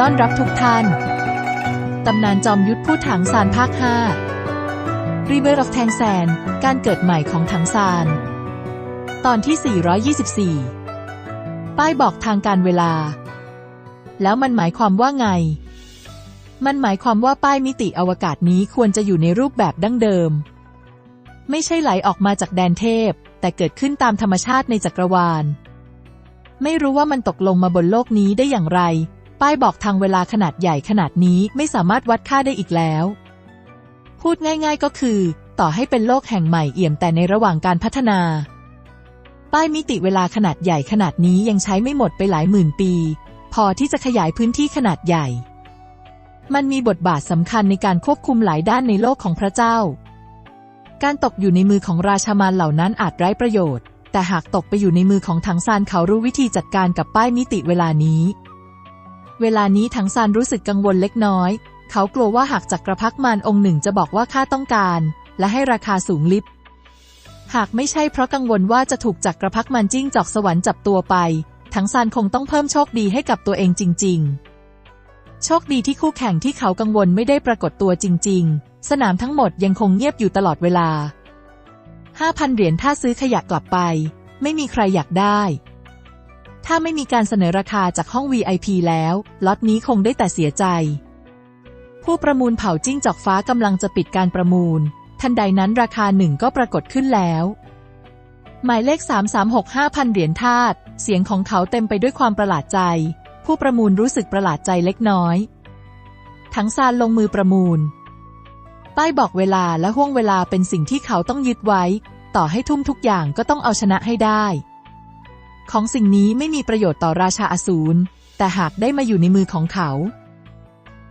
ต้อนรับทุกท่าน ตำนานจอมยุทธผู้ถังซานภาค 5 River of Tang San การเกิดใหม่ของถังซาน ตอนที่ 424 ป้ายบอกทางการเวลา แล้วมันหมายความว่าไง มันหมายความว่าป้ายมิติอวกาศนี้ควรจะอยู่ในรูปแบบดั้งเดิม ไม่ใช่ไหลออกมาจากแดนเทพ แต่เกิดขึ้นตามธรรมชาติในจักรวาลไม่รู้ว่ามันตกลงมาบนโลกนี้ได้อย่างไร ป้ายบอกทางเวลาขนาดใหญ่ขนาดนี้ไม่สามารถวัดค่าได้อีกแล้ว พูดง่ายๆก็คือ ต่อให้เป็นโลกแห่งใหม่เอี่ยมแต่ในระหว่างการพัฒนา ป้ายมิติเวลาขนาดใหญ่ขนาดนี้ยังใช้ไม่หมดไปหลายหมื่นปี พอที่จะขยายพื้นที่ขนาดใหญ่ มันมีบทบาทสำคัญในการควบคุมหลายด้านในโลกของพระเจ้า การตกอยู่ในมือของราชามารเหล่านั้นอาจไร้ประโยชน์ แต่หากตกไปอยู่ในมือของถังซานเขารู้วิธีจัดการกับป้ายมิติเวลานี้ เวลานี้ถังซานรู้สึกกังวลเล็กน้อย เขากลัวว่าหากจักรพรรดิมารองค์หนึ่งจะบอกว่าข้าต้องการ และให้ราคาสูงลิบ หากไม่ใช่เพราะกังวลว่าจะถูกจักรพรรดิมารจิ้งจอกสวรรค์จับตัวไป ถังซานคงต้องเพิ่มโชคดีให้กับตัวเองจริง ๆ โชคดีที่คู่แข่งที่เขากังวลไม่ได้ปรากฏตัวจริง ๆ สนามทั้งหมดยังคงเงียบอยู่ตลอดเวลา5,000เหรียญถ้าซื้อขยะกลับไป ไม่มีใครอยากได้ ถ้าไม่มีการเสนอราคาจากห้อง VIP แล้วล็อตนี้คงได้แต่เสียใจ ผู้ประมูลเผ่าจิ้งจอกฟ้ากำลังจะปิดการประมูล ทันใดนั้นราคาหนึ่งก็ปรากฏขึ้นแล้ว หมายเลข 3365,000 เหรียญทาสเสียงของเขาเต็มไปด้วยความประหลาดใจ ผู้ประมูลรู้สึกประหลาดใจเล็กน้อย ทั้งซานลงมือประมูล ป้ายบอกเวลาและห่วงเวลาเป็นสิ่งที่เขาต้องยึดไว้ ต่อให้ทุ่มทุกอย่างก็ต้องเอาชนะให้ได้ ของสิ่งนี้ไม่มีประโยชน์ต่อราชาอสูร แต่หากได้มาอยู่ในมือของเขา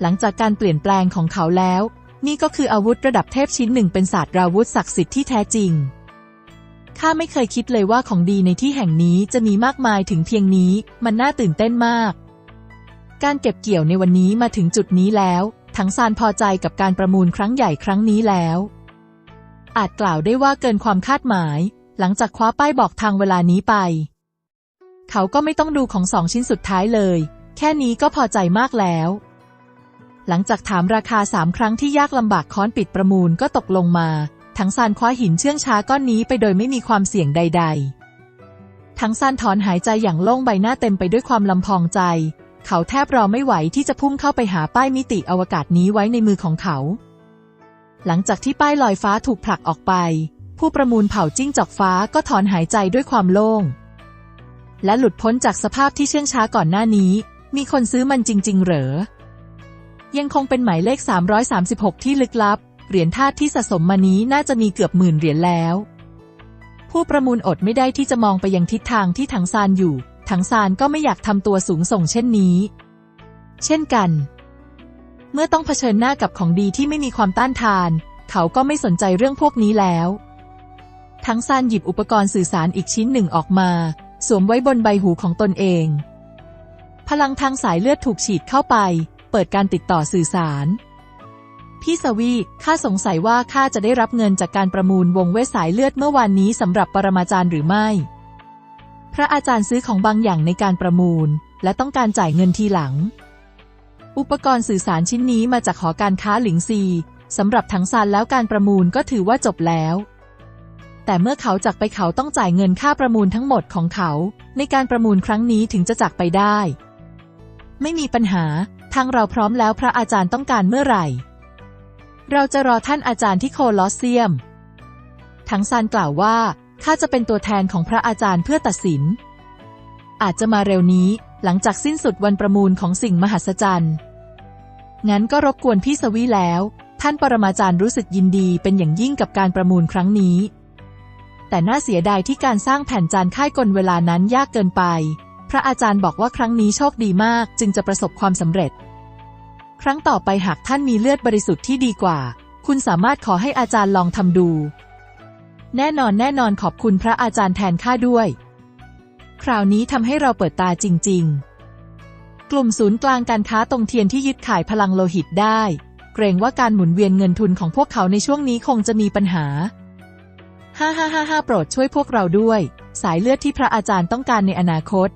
หลังจากการเปลี่ยนแปลงของเขาแล้ว นี่ก็คืออาวุธระดับเทพชิ้นหนึ่งเป็นศาสตราวุธศักดิ์สิทธิ์ที่แท้จริง ข้าไม่เคยคิดเลยว่าของดีในที่แห่งนี้จะมีมากมายถึงเพียงนี้ มันน่าตื่นเต้นมาก การเก็บเกี่ยวในวันนี้มาถึงจุดนี้แล้ว ทั้งซานพอใจกับการประมูลครั้งใหญ่ครั้งนี้แล้ว อาจกล่าวได้ว่าเกินความคาดหมาย หลังจากคว้าป้ายบอกทางเวลานี้ไป เขาก็ไม่ต้องดูของสองชิ้นสุดท้ายเลย แค่นี้ก็พอใจมากแล้ว หลังจากถามราคาสามครั้งที่ยากลำบากค้อนปิดประมูลก็ตกลงมา ทั้งซานคว้าหินเชื่องช้าก้อนนี้ไปโดยไม่มีความเสี่ยงใด ๆ ทั้งซานถอนหายใจอย่างโล่งใบหน้าเต็มไปด้วยความลำพองใจ เขาแทบรอไม่ไหวที่จะพุ่งเข้าไปหาป้ายมิติอวกาศนี้ไว้ในมือของเขา หลังจากที่ป้ายลอยฟ้าถูกผลักออกไป ผู้ประมูลเผ่าจิ้งจอกฟ้าก็ถอนหายใจด้วยความโล่ง และหลุดพ้นจากสภาพที่เชื่องช้าก่อนหน้านี้ มีคนซื้อมันจริง ๆ เหรอ ยังคงเป็นหมายเลข 336 ที่ลึกลับ เหรียญธาตุที่สะสมมานี้น่าจะมีเกือบหมื่นเหรียญแล้ว ผู้ประมูลอดไม่ได้ที่จะมองไปยังทิศทางที่ถังซานอยู่ ถังซานก็ไม่อยากทำตัวสูงส่งเช่นนี้ เช่นกัน เมื่อต้องเผชิญหน้ากับของดีที่ไม่มีความต้านทาน เขาก็ไม่สนใจเรื่องพวกนี้แล้วทั้งซานหยิบอุปกรณ์สื่อสารอีกชิ้นหนึ่งออกมา สวมไว้บนใบหูของตนเอง พลังทางสายเลือดถูกฉีดเข้าไป เปิดการติดต่อสื่อสาร พี่สวีข้าสงสัยว่าข้าจะได้รับเงินจากการประมูลวงเวสายเลือดเมื่อวานนี้สำหรับปรมาจารย์หรือไม่ พระอาจารย์ซื้อของบางอย่างในการประมูล และต้องการจ่ายเงินทีหลัง อุปกรณ์สื่อสารชิ้นนี้มาจากหอการค้าหลิงซีสำหรับทั้งซานแล้วการประมูลก็ถือว่าจบแล้ว แต่เมื่อเขาจากไปเขาต้องจ่ายเงินค่าประมูลทั้งหมดของเขา ในการประมูลครั้งนี้ถึงจะจากไปได้ ไม่มีปัญหา ทางเราพร้อมแล้วพระอาจารย์ต้องการเมื่อไหร่ เราจะรอท่านอาจารย์ที่โคลอสเซียม ทั้งซานกล่าวว่าข้าจะเป็นตัวแทนของพระอาจารย์เพื่อตัดสิน อาจจะมาเร็วนี้ หลังจากสิ้นสุดวันประมูลของสิ่งมหัศจรรย์ งั้นก็รบกวนพี่สวีแล้ว ท่านปรมาจารย์รู้สึกยินดีเป็นอย่างยิ่งกับการประมูลครั้งนี้ แต่น่าเสียดายที่การสร้างแผ่นจานค่ายกลเวลานั้นยากเกินไป พระอาจารย์บอกว่าครั้งนี้โชคดีมากจึงจะประสบความสำเร็จ ครั้งต่อไปหากท่านมีเลือดบริสุทธิ์ที่ดีกว่า คุณสามารถขอให้อาจารย์ลองทำดู แน่นอนแน่นอนขอบคุณพระอาจารย์แทนข้าด้วย คราวนี้ทำให้เราเปิดตาจริง ๆ กลุ่มศูนย์กลางการค้าตรงเทียนที่ยึดขายพลังโลหิตได้ เกรงว่าการหมุนเวียนเงินทุนของพวกเขาในช่วงนี้คงจะมีปัญหา ฮ่าฮ่าฮ่าฮ่าโปรดช่วยพวกเราด้วย สายเลือดที่พระอาจารย์ต้องการในอนาคต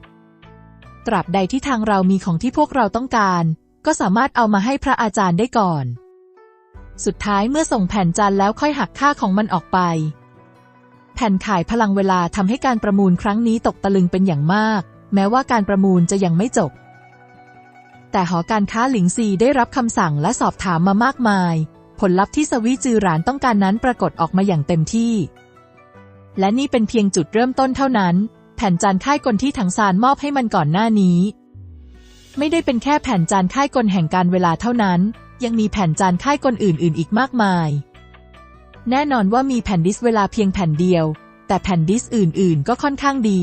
ตราบใดที่ทางเรามีของที่พวกเราต้องการ ก็สามารถเอามาให้พระอาจารย์ได้ก่อน สุดท้ายเมื่อส่งแผ่นจานแล้วค่อยหักค่าของมันออกไป แผ่นขายพลังเวลาทำให้การประมูลครั้งนี้ตกตะลึงเป็นอย่างมาก แม้ว่าการประมูลจะยังไม่จบ แต่หอการค้าหลิงซีได้รับคำสั่งและสอบถามมามากมาย ผลลัพธ์ที่สวีจือหรานต้องการนั้นปรากฏออกมาอย่างเต็มที่ และนี่เป็นเพียงจุดเริ่มต้นเท่านั้น แผ่นจานค่ายกลที่ถังซานมอบให้มันก่อนหน้านี้ ไม่ได้เป็นแค่แผ่นจานค่ายกลแห่งการเวลาเท่านั้น ยังมีแผ่นจานค่ายกลอื่น ๆ อีกมากมาย แน่นอนว่ามีแผ่นดิสเวลาเพียงแผ่นเดียว แต่แผ่นดิสอื่น ๆ ก็ค่อนข้างดี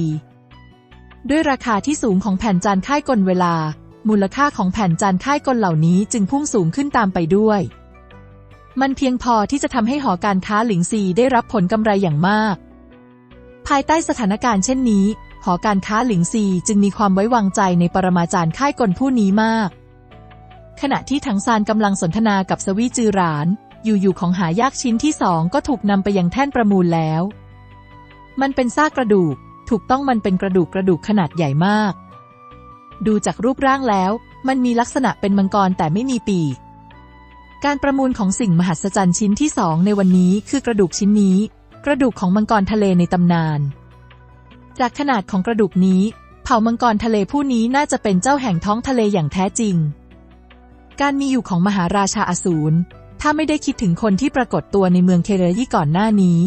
ด้วยราคาที่สูงของแผ่นจานค่ายกลเวลา มูลค่าของแผ่นจานค่ายกลเหล่านี้จึงพุ่งสูงขึ้นตามไปด้วยมันเพียงพอที่จะทำให้หอการค้าหลิงซีได้รับผลกำไรอย่างมาก ภายใต้สถานการณ์เช่นนี้ หอการค้าหลิงซีจึงมีความไว้วางใจในปรมาจารย์ค่ายกลผู้นี้มาก ขณะที่ถังซานกำลังสนทนากับสวีจือหราน อยู่ๆของหายากชิ้นที่สองก็ถูกนำไปยังแท่นประมูลแล้ว มันเป็นซากกระดูก ถูกต้องมันเป็นกระดูกกระดูกขนาดใหญ่มาก ดูจากรูปร่างแล้ว มันมีลักษณะเป็นมังกรแต่ไม่มีปีกการประมูลของสิ่งมหัศจรรย์ชิ้นที่สองในวันนี้คือกระดูกชิ้นนี้ กระดูกของมังกรทะเลในตำนาน จากขนาดของกระดูกนี้ เผ่ามังกรทะเลผู้นี้น่าจะเป็นเจ้าแห่งท้องทะเลอย่างแท้จริง การมีอยู่ของมหาราชาอสูรถ้าไม่ได้คิดถึงคนที่ปรากฏตัวในเมืองเคเรยี่ก่อนหน้านี้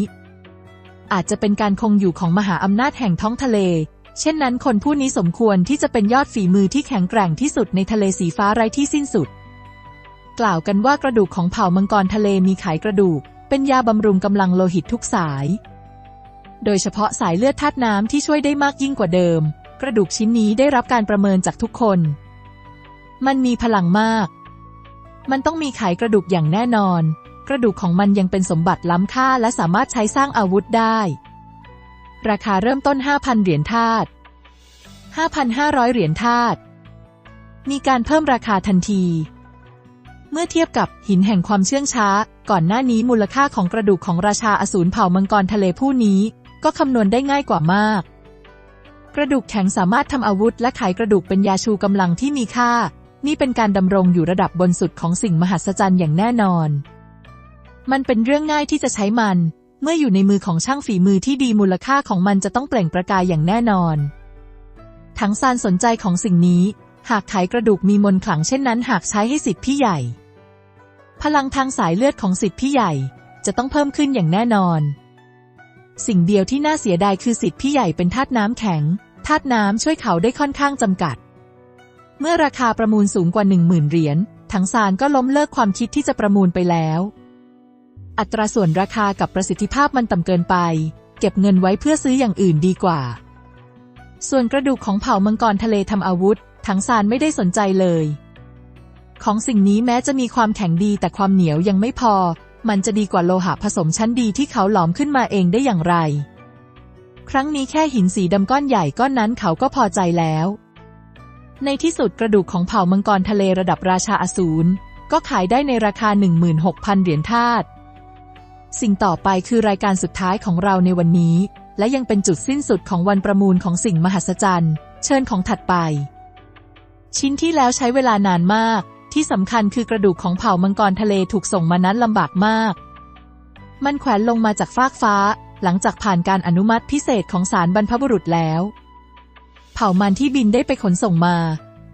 อาจจะเป็นการคงอยู่ของมหาอำนาจแห่งท้องทะเล เช่นนั้นคนผู้นี้สมควรที่จะเป็นยอดฝีมือที่แข็งแกร่งที่สุดในทะเลสีฟ้าไร้ที่สิ้นสุด กล่าวกันว่ากระดูกของเผ่ามังกรทะเลมีไขกระดูก เป็นยาบำรุงกำลังโลหิตทุกสาย โดยเฉพาะสายเลือดธาตุน้ำที่ช่วยได้มากยิ่งกว่าเดิม กระดูกชิ้นนี้ได้รับการประเมินจากทุกคน มันมีพลังมาก มันต้องมีไขกระดูกอย่างแน่นอน กระดูกของมันยังเป็นสมบัติล้ำค่าและสามารถใช้สร้างอาวุธได้ ราคาเริ่มต้น 5,000 เหรียญทาส5,500 เหรียญทาสมีการเพิ่มราคาทันที เมื่อเทียบกับหินแห่งความเชื่องช้า ก่อนหน้านี้มูลค่าของกระดูกของราชาอสูรเผ่ามังกรทะเลผู้นี้ ก็คำนวณได้ง่ายกว่ามาก กระดูกแข็งสามารถทำอาวุธและไขกระดูกเป็นยาชูกำลังที่มีค่า นี่เป็นการดำรงอยู่ระดับบนสุดของสิ่งมหัศจรรย์อย่างแน่นอน มันเป็นเรื่องง่ายที่จะใช้มัน เมื่ออยู่ในมือของช่างฝีมือที่ดีมูลค่าของมันจะต้องเปล่งประกายอย่างแน่นอนทั้งซานสนใจของสิ่งนี้ หากไขกระดูกมีมนขลังเช่นนั้น หากใช้ให้สิทธิพี่ใหญ่ พลังทางสายเลือดของสิทธิพี่ใหญ่จะต้องเพิ่มขึ้นอย่างแน่นอน สิ่งเดียวที่น่าเสียดายคือสิทธิพี่ใหญ่เป็นธาตุน้ำแข็งธาตุน้ำช่วยเขาได้ค่อนข้างจำกัด เมื่อราคาประมูลสูงกว่าหนึ่งหมื่นเหรียญทั้งซานก็ล้มเลิกความคิดที่จะประมูลไปแล้ว อัตราส่วนราคากับประสิทธิภาพมันต่ำเกินไป เก็บเงินไว้เพื่อซื้ออย่างอื่นดีกว่า ส่วนกระดูกของเผ่ามังกรทะเลทำอาวุธทั้งซานไม่ได้สนใจเลย ของสิ่งนี้แม้จะมีความแข็งดีแต่ความเหนียวยังไม่พอ มันจะดีกว่าโลหะผสมชั้นดีที่เขาหลอมขึ้นมาเองได้อย่างไร ครั้งนี้แค่หินสีดำก้อนใหญ่ก้อนนั้นเขาก็พอใจแล้ว ในที่สุดกระดูกของเผ่ามังกรทะเลระดับราชาอสูรก็ขายได้ในราคา 16,000 เหรียญทาสสิ่งต่อไปคือรายการสุดท้ายของเราในวันนี้ และยังเป็นจุดสิ้นสุดของวันประมูลของสิ่งมหัศจรรย์ เชิญของถัดไป ชิ้นที่แล้วใช้เวลานานมาก ที่สำคัญคือกระดูกของเผ่ามังกรทะเลถูกส่งมานั้นลำบากมาก มันแขวนลงมาจากฟากฟ้า หลังจากผ่านการอนุมัติพิเศษของศาลบรรพบุรุษแล้ว เผ่ามันที่บินได้ไปขนส่งมา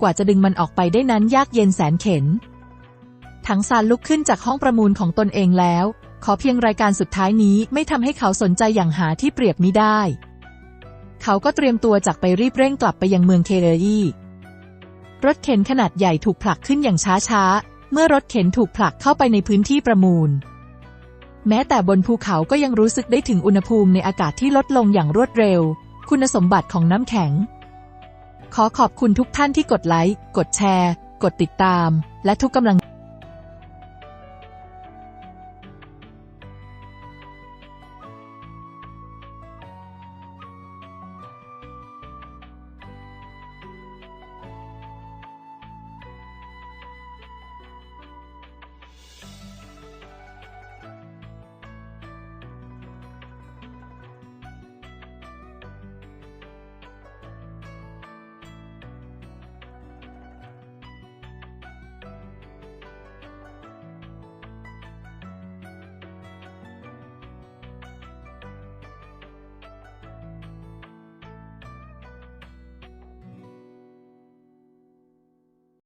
กว่าจะดึงมันออกไปได้นั้นยากเย็นแสนเข็น ทั้งซานลุกขึ้นจากห้องประมูลของตนเองแล้ว ขอเพียงรายการสุดท้ายนี้ไม่ทำให้เขาสนใจอย่างหาที่เปรียบมิได้ เขาก็เตรียมตัวจากไปรีบเร่งกลับไปยังเมืองเคเรยี รถเข็นขนาดใหญ่ถูกผลักขึ้นอย่างช้าๆ เมื่อรถเข็นถูกผลักเข้าไปในพื้นที่ประมูล แม้แต่บนภูเขาก็ยังรู้สึกได้ถึงอุณหภูมิในอากาศที่ลดลงอย่างรวดเร็ว คุณสมบัติของน้ำแข็ง ขอขอบคุณทุกท่านที่กดไลค์ กดแชร์ กดติดตาม และทุกกำลัง